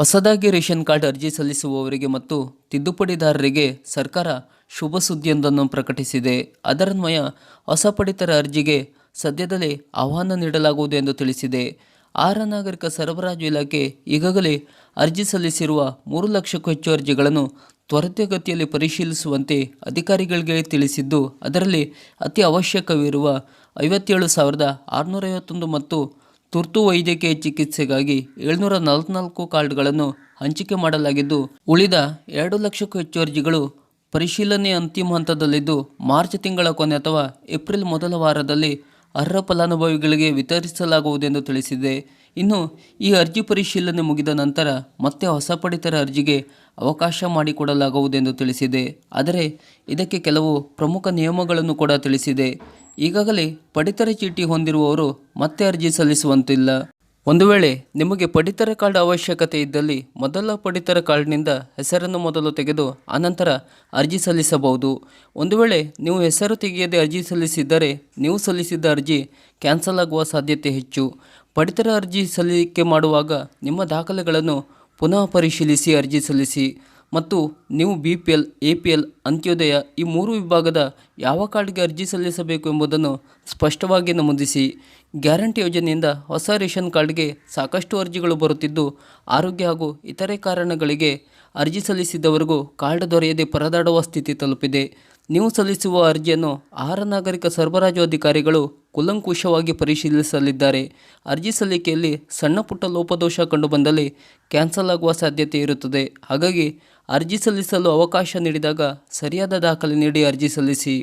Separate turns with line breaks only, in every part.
ಹೊಸದಾಗಿ ration card ಅರ್ಜಿ ಸಲ್ಲಿಸುವವರಿಗೆ ಮತ್ತು ತಿದ್ದುಪಡಿದಾರರಿಗೆ ಸರ್ಕಾರ ಶುಭ ಸುದ್ದಿಯೊಂದನ್ನು ಪ್ರಕಟಿಸಿದೆ. ಅದರನ್ವಯ ಹೊಸ ಪಡಿತರ ಅರ್ಜಿಗೆ ಸದ್ಯದಲ್ಲೇ ಆಹ್ವಾನ ನೀಡಲಾಗುವುದು ಎಂದು ತಿಳಿಸಿದೆ. ಆರ ನಾಗರಿಕ ಸರಬರಾಜು ಇಲಾಖೆ ಈಗಾಗಲೇ ಅರ್ಜಿ ಸಲ್ಲಿಸಿರುವ ಮೂರು ಲಕ್ಷಕ್ಕೂ ಹೆಚ್ಚು ಅರ್ಜಿಗಳನ್ನು ತ್ವರಿತಗತಿಯಲ್ಲಿ ಪರಿಶೀಲಿಸುವಂತೆ ಅಧಿಕಾರಿಗಳಿಗೆ ತಿಳಿಸಿದ್ದು, ಅದರಲ್ಲಿ ಅತಿ ಅವಶ್ಯಕವಿರುವ ಐವತ್ತೇಳು ಸಾವಿರದ ಆರುನೂರೈವತ್ತೊಂದು ಮತ್ತು ತುರ್ತು ವೈದ್ಯಕೀಯ ಚಿಕಿತ್ಸೆಗಾಗಿ ಏಳ್ನೂರ ನಲವತ್ನಾಲ್ಕು ಕಾರ್ಡ್ಗಳನ್ನು ಹಂಚಿಕೆ ಮಾಡಲಾಗಿದ್ದು, ಉಳಿದ ಎರಡು ಲಕ್ಷಕ್ಕೂ ಹೆಚ್ಚು ಅರ್ಜಿಗಳು ಪರಿಶೀಲನೆ ಅಂತಿಮ ಹಂತದಲ್ಲಿದ್ದು, ಮಾರ್ಚ್ ತಿಂಗಳ ಕೊನೆ ಅಥವಾ ಏಪ್ರಿಲ್ ಮೊದಲ ವಾರದಲ್ಲಿ ಅರ್ಹ ಫಲಾನುಭವಿಗಳಿಗೆ ವಿತರಿಸಲಾಗುವುದೆಂದು ತಿಳಿಸಿದೆ. ಇನ್ನು, ಈ ಅರ್ಜಿ ಪರಿಶೀಲನೆ ಮುಗಿದ ನಂತರ ಮತ್ತೆ ಹೊಸ ಪಡಿತರ ಅರ್ಜಿಗೆ ಅವಕಾಶ ಮಾಡಿಕೊಡಲಾಗುವುದೆಂದು ತಿಳಿಸಿದೆ. ಆದರೆ, ಇದಕ್ಕೆ ಕೆಲವು ಪ್ರಮುಖ ನಿಯಮಗಳನ್ನು ಕೂಡ ತಿಳಿಸಿದೆ. ಈಗಾಗಲೇ ಪಡಿತರ ಚೀಟಿ ಹೊಂದಿರುವವರು ಮತ್ತೆ ಅರ್ಜಿ ಸಲ್ಲಿಸುವಂತಿಲ್ಲ. ಒಂದು ವೇಳೆ ನಿಮಗೆ ಪಡಿತರ ಕಾರ್ಡ್ ಅವಶ್ಯಕತೆ ಇದ್ದಲ್ಲಿ ಮೊದಲ ಪಡಿತರ ಕಾರ್ಡ್ನಿಂದ ಹೆಸರನ್ನು ಮೊದಲು ತೆಗೆದು ಆನಂತರ ಅರ್ಜಿ ಸಲ್ಲಿಸಬಹುದು. ಒಂದು ವೇಳೆ ನೀವು ಹೆಸರು ತೆಗೆಯದೆ ಅರ್ಜಿ ಸಲ್ಲಿಸಿದ್ದರೆ ನೀವು ಸಲ್ಲಿಸಿದ್ದ ಅರ್ಜಿ ಕ್ಯಾನ್ಸಲ್ ಆಗುವ ಸಾಧ್ಯತೆ ಹೆಚ್ಚು. ಪಡಿತರ ಅರ್ಜಿ ಸಲ್ಲಿಕೆ ಮಾಡುವಾಗ ನಿಮ್ಮ ದಾಖಲೆಗಳನ್ನು ಪುನಃ ಪರಿಶೀಲಿಸಿ ಅರ್ಜಿ ಸಲ್ಲಿಸಿ. ಮತ್ತು ನೀವು B P L, A P L, Antyodaya ಈ ಮೂರು ವಿಭಾಗದ ಯಾವ ಕಾರ್ಡ್ಗೆ ಅರ್ಜಿ ಸಲ್ಲಿಸಬೇಕು ಎಂಬುದನ್ನು ಸ್ಪಷ್ಟವಾಗಿ ನಮೂದಿಸಿ. ಗ್ಯಾರಂಟಿ ಯೋಜನೆಯಿಂದ ಹೊಸ ರೇಷನ್ ಕಾರ್ಡ್ಗೆ ಸಾಕಷ್ಟು ಅರ್ಜಿಗಳು ಬರುತ್ತಿದ್ದು, ಆರೋಗ್ಯ ಹಾಗೂ ಇತರೆ ಕಾರಣಗಳಿಗೆ ಅರ್ಜಿ ಸಲ್ಲಿಸಿದವರಿಗೂ ಕಾರ್ಡ್ ದೊರೆಯದೆ ಪರದಾಡುವ ಸ್ಥಿತಿ ತಲುಪಿದೆ. ನೀವು ಸಲ್ಲಿಸುವ ಅರ್ಜಿಯನ್ನು ಆಹಾರ ನಾಗರಿಕ ಸರಬರಾಜು ಅಧಿಕಾರಿಗಳು ಕುಲಂಕುಷವಾಗಿ ಪರಿಶೀಲಿಸಲಿದ್ದಾರೆ. ಅರ್ಜಿ ಸಲ್ಲಿಕೆಯಲ್ಲಿ ಸಣ್ಣ ಪುಟ್ಟ ಲೋಪದೋಷ ಕಂಡುಬಂದಲ್ಲಿ ಕ್ಯಾನ್ಸಲ್ ಆಗುವ ಸಾಧ್ಯತೆ ಇರುತ್ತದೆ. ಹಾಗಾಗಿ ಅರ್ಜಿ ಸಲ್ಲಿಸಲು ಅವಕಾಶ ನೀಡಿದಾಗ ಸರಿಯಾದ ದಾಖಲೆ ನೀಡಿ ಅರ್ಜಿ ಸಲ್ಲಿಸಿ.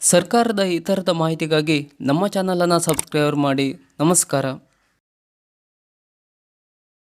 ಸರ್ಕಾರದ ಇತರದ ಮಾಹಿತಿಗಾಗಿ ನಮ್ಮ ಚಾನಲನ್ನು ಸಬ್ಸ್ಕ್ರೈಬ್ ಮಾಡಿ. ನಮಸ್ಕಾರ.